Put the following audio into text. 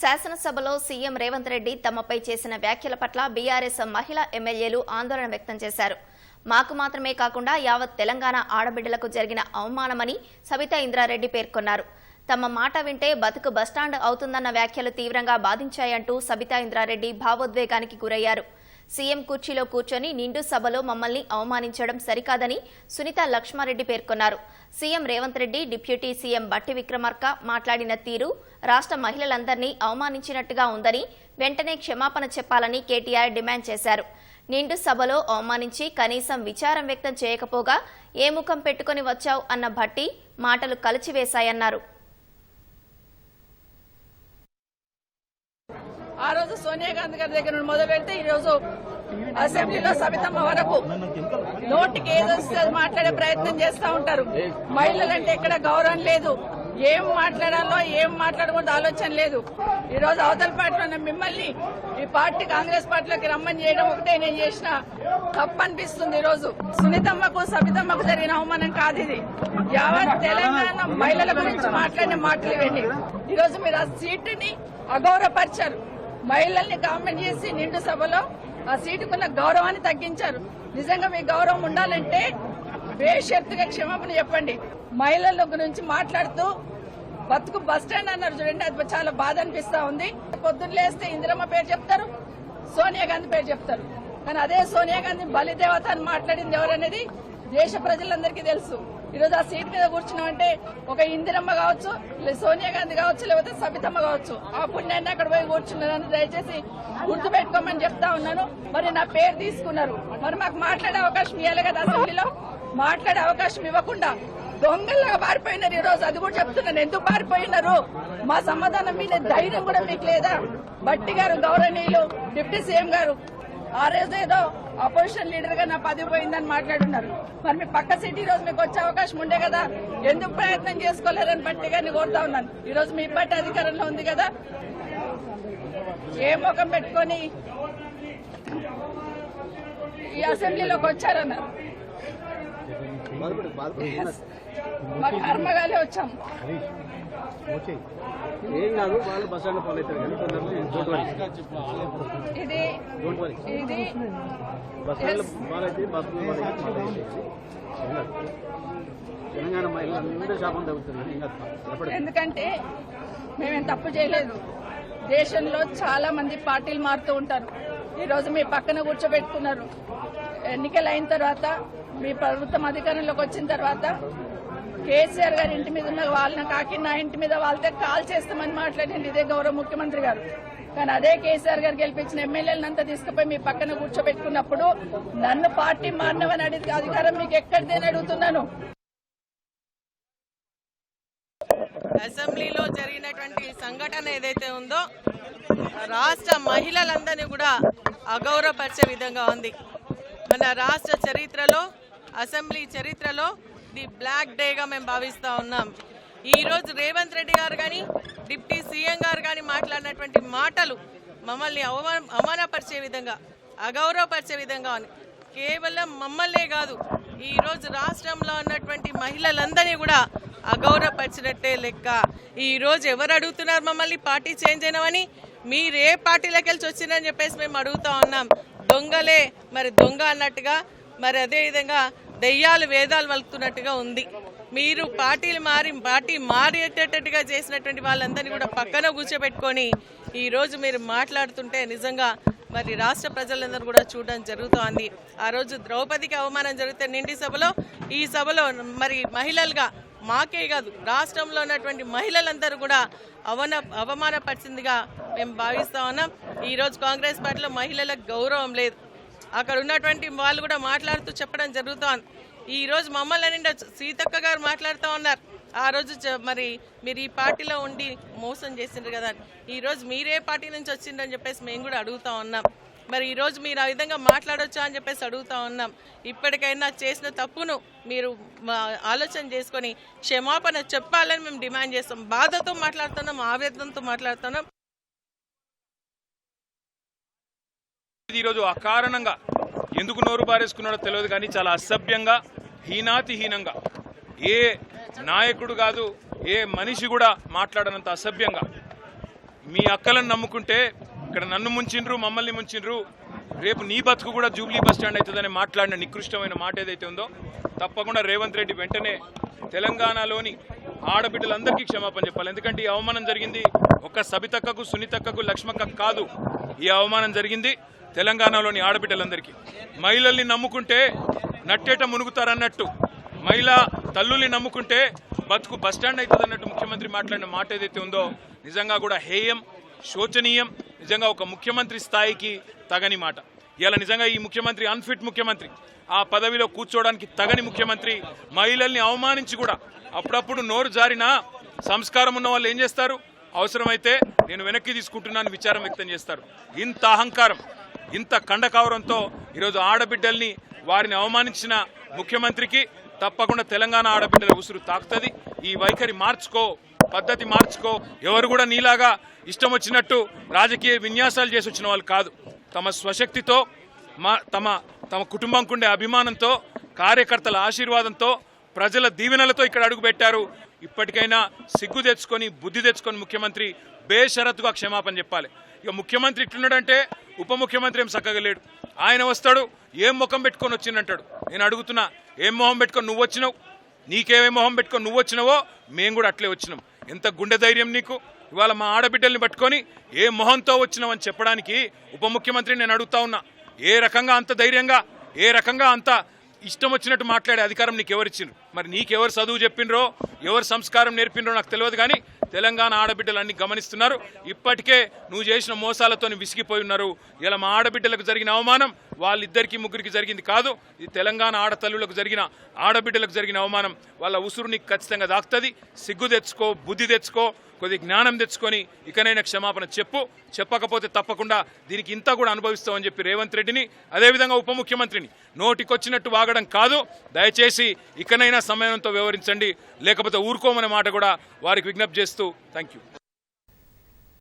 శాసనసభలో సీఎం రేవంత్ రెడ్డి తమపై చేసిన వ్యాఖ్యల పట్ల బీఆర్ఎస్ మహిళా ఎమ్మెల్యేలు ఆందోళన వ్యక్తం చేశారు. మాకు మాత్రమే కాకుండా యావత్ తెలంగాణ ఆడబిడ్డలకు జరిగిన అవమానమని సబితా ఇంద్రారెడ్డి పేర్కొన్నారు. తమ మాట వింటే బతుకు బస్టాండ్ అవుతుందన్న వ్యాఖ్యలు తీవ్రంగా బాధించాయంటూ సబితా ఇంద్రారెడ్డి భావోద్వేగానికి గురయ్యారు. సీఎం కుర్చీలో కూర్చొని నిండు సభలో మమ్మల్ని అవమానించడం సరికాదని సునీత లక్ష్మారెడ్డి పేర్కొన్నారు. CM Revanth Reddy deputy CM Bhatti Vikramarka మాట్లాడిన తీరు రాష్ట్ర మహిళలందరినీ అవమానించినట్టుగా ఉందని వెంటనే క్షమాపణ చెప్పాలని కేటీఆర్ డిమాండ్ చేశారు. నిండు సభలో అవమానించి కనీసం విచారం వ్యక్తం చేయకపోగా ఏ ముఖం పెట్టుకుని వచ్చావు అన్న భట్టి మాటలు కలిచివేశాయన్నారు. ఆ రోజు సోనియా గాంధీ గారి దగ్గర నుండి మొదలు పెడితే ఈ రోజు అసెంబ్లీలో సవితమ్మ వరకు నోటికి ఏదొస్తే మాట్లాడే ప్రయత్నం చేస్తా ఉంటారు. మహిళలంటే ఎక్కడ గౌరవం లేదు. ఏం మాట్లాడాలో ఏం మాట్లాడకూడదు ఆలోచన లేదు. ఈ రోజు అవతల పార్టీలో ఉన్న మిమ్మల్ని ఈ పార్టీ కాంగ్రెస్ పార్టీలోకి రమ్మని చేయడం ఒకటే నేను చేసిన తప్పు అనిపిస్తుంది ఈ రోజు. సునీతమ్మకు సబితమ్మకు జరిగిన అవమానం కాదు ఇది. యావత్ తెలంగాణ మహిళల గురించి మాట్లాడిన మాటలు ఇవన్నీ. ఈ రోజు మీరు ఆ సీటుని అగౌరవపరిచారు. మహిళల్ని కామెంట్ చేసి నిండు సభలో ఆ సీటుకున్న గౌరవాన్ని తగ్గించారు. నిజంగా మీ గౌరవం ఉండాలంటే బేషరతుగా క్షమాపణ చెప్పండి. మహిళల గురించి మాట్లాడుతూ బతుకు బస్ స్టాండ్ అన్నారు చూడండి అది చాలా బాధ అనిపిస్తా ఉంది. పొద్దున్న లేస్తే ఇందిరమ్మ పేరు చెప్తారు సోనియా గాంధీ పేరు చెప్తారు. కానీ అదే సోనియా గాంధీ బలిదేవత అని మాట్లాడింది ఎవరనేది దేశ ప్రజలందరికీ తెలుసు. ఈరోజు ఆ సీట్ మీద కూర్చున్నామంటే ఒక ఇందిరమ్మ కావచ్చు సోనియా గాంధీ కావచ్చు లేకపోతే సబితమ్మ కావచ్చు ఆ పుణ్యాన్ని అక్కడ పోయి కూర్చున్నాను దయచేసి గుర్తు పెట్టుకోమని చెప్తా ఉన్నాను. మరి నా పేరు తీసుకున్నారు. మరి మాకు మాట్లాడే అవకాశం ఇవ్వాలి కదా అసెంబ్లీలో? మాట్లాడే అవకాశం ఇవ్వకుండా దొంగల్లాగా పారిపోయినారు ఈ రోజు అది కూడా చెప్తున్నాను. ఎందుకు పారిపోయినారు? మా సమాధానం మీద ధైర్యం కూడా మీకు లేదా? బట్టి గారు గౌరవనీయులు డిప్యూటీ సీఎం గారు ఆ రోజు ఏదో అపోజిషన్ లీడర్గా నా పదవి పోయిందని మాట్లాడున్నారు. మరి మీ పక్క సీట్ రోజు మీకు వచ్చే అవకాశం ఉండే కదా? ఎందుకు ప్రయత్నం చేసుకోలేరని బట్టి గారిని కోరుతా ఉన్నాను. ఈ రోజు మీ పార్టీ అధికారంలో ఉంది కదా? ఏ ముఖం పెట్టుకొని ఈ అసెంబ్లీలోకి వచ్చారన్నారు? మా కర్మగాలే వచ్చాం. ఏం కాదు వాళ్ళు బస్ స్టాండ్ ఫాలో అవుతారు కానీ తొందరలో డోంట్ వరీ ఇది డోంట్ వరీ ఇది. బస్ స్టాండ్ ఫాలో అయితే బస్ తెలంగాణ శాపం తగ్గుతున్నారు ఎందుకంటే మేమేం తప్పు చేయలేదు. దేశంలో చాలా మంది పార్టీలు మారుతూ ఉంటారు. ఈ రోజు మీ పక్కన కూర్చోబెట్టుకున్నారు. ఎన్నికలు అయిన తర్వాత మీ ప్రభుత్వం అధికారంలోకి వచ్చిన తర్వాత కేసీఆర్ గారి ఇంటి మీద ఉన్న వాళ్ళని కాకి నా ఇంటి మీద వాళ్ళతో కాల్ చేస్తామని మాట్లాడింది ఇదే గౌరవ ముఖ్యమంత్రి గారు. కానీ అదే కేసీఆర్ గారు గెలిపించిన ఎమ్మెల్యేలను తీసుకుపోయి మీ పక్కన కూర్చోబెట్టుకున్నప్పుడు నన్ను పార్టీ మారినవని అడిగి అధికారం మీకు ఎక్కడిదేని అడుగుతున్నాను. అసెంబ్లీలో జరిగినటువంటి సంఘటన ఏదైతే ఉందో రాష్ట్ర మహిళలందరినీ కూడా అగౌరవపరిచే విధంగా ఉంది. మన రాష్ట్ర చరిత్రలో అసెంబ్లీ చరిత్రలో ది బ్లాక్ డేగా మేము భావిస్తూ ఉన్నాం. ఈరోజు రేవంత్ రెడ్డి గారు కానీ డిప్టీ సీఎం గారు కానీ మాట్లాడినటువంటి మాటలు మమ్మల్ని అవమాన అవమానపరిచే విధంగా అగౌరవపరిచే విధంగా కేవలం మమ్మల్నే కాదు ఈరోజు రాష్ట్రంలో ఉన్నటువంటి మహిళలందరినీ కూడా అగౌరవపరిచినట్టే లెక్క. ఈరోజు ఎవరు అడుగుతున్నారు మమ్మల్ని? పార్టీ చేంజ్ అయినామని? మీరు ఏ పార్టీలోకి వెళ్ళి వచ్చిందని చెప్పేసి మేము అడుగుతా ఉన్నాం. దొంగలే మరి దొంగ అన్నట్టుగా మరి అదేవిధంగా దెయ్యాలు వేదాలు వలుకుతున్నట్టుగా ఉంది. మీరు పార్టీలు మారి పార్టీ మారేటట్టుగా చేసినటువంటి వాళ్ళందరినీ కూడా పక్కన కూర్చోబెట్టుకొని ఈరోజు మీరు మాట్లాడుతుంటే నిజంగా మరి రాష్ట్ర ప్రజలందరూ కూడా చూడడం జరుగుతోంది. ఆ రోజు ద్రౌపదికి అవమానం జరిగితే నిండి సభలో ఈ సభలో మరి మహిళలుగా మాకే కాదు రాష్ట్రంలో ఉన్నటువంటి మహిళలందరూ కూడా అవన అవమానపరిచిందిగా మేము భావిస్తా ఉన్నాం. ఈరోజు కాంగ్రెస్ పార్టీలో మహిళలకు గౌరవం లేదు. అక్కడ ఉన్నటువంటి వాళ్ళు కూడా మాట్లాడుతూ చెప్పడం జరుగుతోంది. ఈ రోజు మమ్మల్ని నిండా సీతక్క గారు మాట్లాడుతూ ఉన్నారు. ఆ రోజు మరి మీరు ఈ పార్టీలో ఉండి మోసం చేసిండ్రు కదా ఈరోజు ఈ రోజు మీరే పార్టీ నుంచి వచ్చిండ్రని చెప్పేసి మేము కూడా అడుగుతా ఉన్నాం. మరి ఈ రోజు మీరు ఆ విధంగా మాట్లాడొచ్చా అని చెప్పేసి అడుగుతా ఉన్నాం. ఇప్పటికైనా చేసిన తప్పును మీరు మా ఆలోచన చేసుకొని క్షమాపణ చెప్పాలని మేము డిమాండ్ చేస్తాం. బాధతో మాట్లాడుతున్నాం ఆవేదనతో మాట్లాడుతున్నాం. ఇది ఈరోజు అకారణంగా ఎందుకు నోరు బారేసుకున్నాడో తెలియదు కానీ చాలా అసభ్యంగా హీనాతిహీనంగా ఏ నాయకుడు కాదు ఏ మనిషి కూడా మాట్లాడనంత అసభ్యంగా. మీ అక్కలను నమ్ముకుంటే ఇక్కడ నన్ను ముంచిండ్రు మమ్మల్ని ముంచిండ్రు రేపు నీ బతుకు కూడా జూబ్లీ బస్ స్టాండ్ అవుతుందని మాట్లాడిన నికృష్టమైన మాట ఏదైతే ఉందో తప్పకుండా రేవంత్ రెడ్డి వెంటనే తెలంగాణలోని ఆడబిడ్డలందరికీ క్షమాపణ చెప్పాలి. ఎందుకంటే ఈ అవమానం జరిగింది ఒక్క సబితక్కకు సునీతక్కకు లక్ష్మక్కకు కాదు. ఈ అవమానం జరిగింది తెలంగాణలోని ఆడబిడ్డలందరికీ. మహిళల్ని నమ్ముకుంటే నట్టేట మునుగుతారన్నట్టు మహిళ తల్లుల్ని నమ్ముకుంటే బతుకు బస్టాండ్ అవుతుంది అన్నట్టు ముఖ్యమంత్రి మాట్లాడిన మాట ఏదైతే ఉందో నిజంగా కూడా హేయం శోచనీయం నిజంగా ఒక ముఖ్యమంత్రి స్థాయికి తగని మాట. ఇలా నిజంగా ఈ ముఖ్యమంత్రి అన్ఫిట్ ముఖ్యమంత్రి ఆ పదవిలో కూర్చోవడానికి తగని ముఖ్యమంత్రి మహిళల్ని అవమానించి కూడా అప్పుడప్పుడు నోరు జారినా సంస్కారం ఉన్న వాళ్ళు ఏం చేస్తారు? అవసరమైతే నేను వెనక్కి తీసుకుంటున్నాను విచారం వ్యక్తం చేస్తారు. ఇంత అహంకారం ఇంత కండకావరంతో ఈరోజు ఆడబిడ్డల్ని వారిని అవమానించిన ముఖ్యమంత్రికి తప్పకుండా తెలంగాణ ఆడబిడ్డల ఉసురు తాకుతుంది. ఈ వైఖరి మార్చుకో పద్ధతి మార్చుకో. ఎవరు కూడా నీలాగా ఇష్టం వచ్చినట్టు రాజకీయ విన్యాసాలు చేసి వచ్చిన వాళ్ళు కాదు. తమ స్వశక్తితో మా తమ తమ కుటుంబంకుండే అభిమానంతో కార్యకర్తల ఆశీర్వాదంతో ప్రజల దీవెనలతో ఇక్కడ అడుగుపెట్టారు. ఇప్పటికైనా సిగ్గు తెచ్చుకొని బుద్ధి తెచ్చుకొని ముఖ్యమంత్రి బేషరత్గా క్షమాపణ చెప్పాలి. ఇక ముఖ్యమంత్రి ఇట్లున్నాడంటే ఉప ముఖ్యమంత్రి ఏం చక్కగా లేడు. ఆయన వస్తాడు ఏం ముఖం పెట్టుకొని వచ్చిందంటాడు నేను అడుగుతున్నా ఏం మొహం పెట్టుకొని నువ్వు వచ్చినావు? నీకేమే మొహం పెట్టుకొని నువ్వు వచ్చినావో? మేము కూడా అట్లే వచ్చినాం. ఎంత గుండె ధైర్యం నీకు? ఇవాళ మా ఆడబిడ్డల్ని పట్టుకొని ఏ మొహంతో వచ్చినామని చెప్పడానికి ఉప ముఖ్యమంత్రి నేను అడుగుతా ఉన్నా. ఏ రకంగా అంత ధైర్యంగా ఏ రకంగా అంత ఇష్టం వచ్చినట్టు మాట్లాడే అధికారం నీకు ఎవరిచ్చిండ్రు మరి నీకెవరు చదువు చెప్పిండ్రో ఎవరు సంస్కారం నేర్పిండ్రో నాకు తెలియదు కానీ తెలంగాణ ఆడబిడ్డలు అన్ని గమనిస్తున్నారు. ఇప్పటికే నువ్వు చేసిన మోసాలతో విసిగిపోయి ఉన్నారు. ఇలా మా ఆడబిడ్డలకు జరిగిన అవమానం వాళ్ళిద్దరికి ముగ్గురికి జరిగింది కాదు. ఇది తెలంగాణ ఆడతల్లులకు జరిగిన ఆడబిడ్డలకు జరిగిన అవమానం. వాళ్ళ ఉసురు నీకు ఖచ్చితంగా దాక్తుంది. సిగ్గు తెచ్చుకో బుద్ధి తెచ్చుకో కొద్ది జ్ఞానం తెచ్చుకొని ఇకనైనా క్షమాపణ చెప్పు. చెప్పకపోతే తప్పకుండా దీనికి ఇంత కూడా అనుభవిస్తామని చెప్పి రేవంత్ రెడ్డిని అదేవిధంగా ఉప ముఖ్యమంత్రిని నోటికొచ్చినట్టు వాగడం కాదు. దయచేసి ఇకనైనా సమయంతో వివరించండి. లేకపోతే ఊరుకోమనే మాట కూడా వారికి విజ్ఞప్తి చేస్తూ Thank you.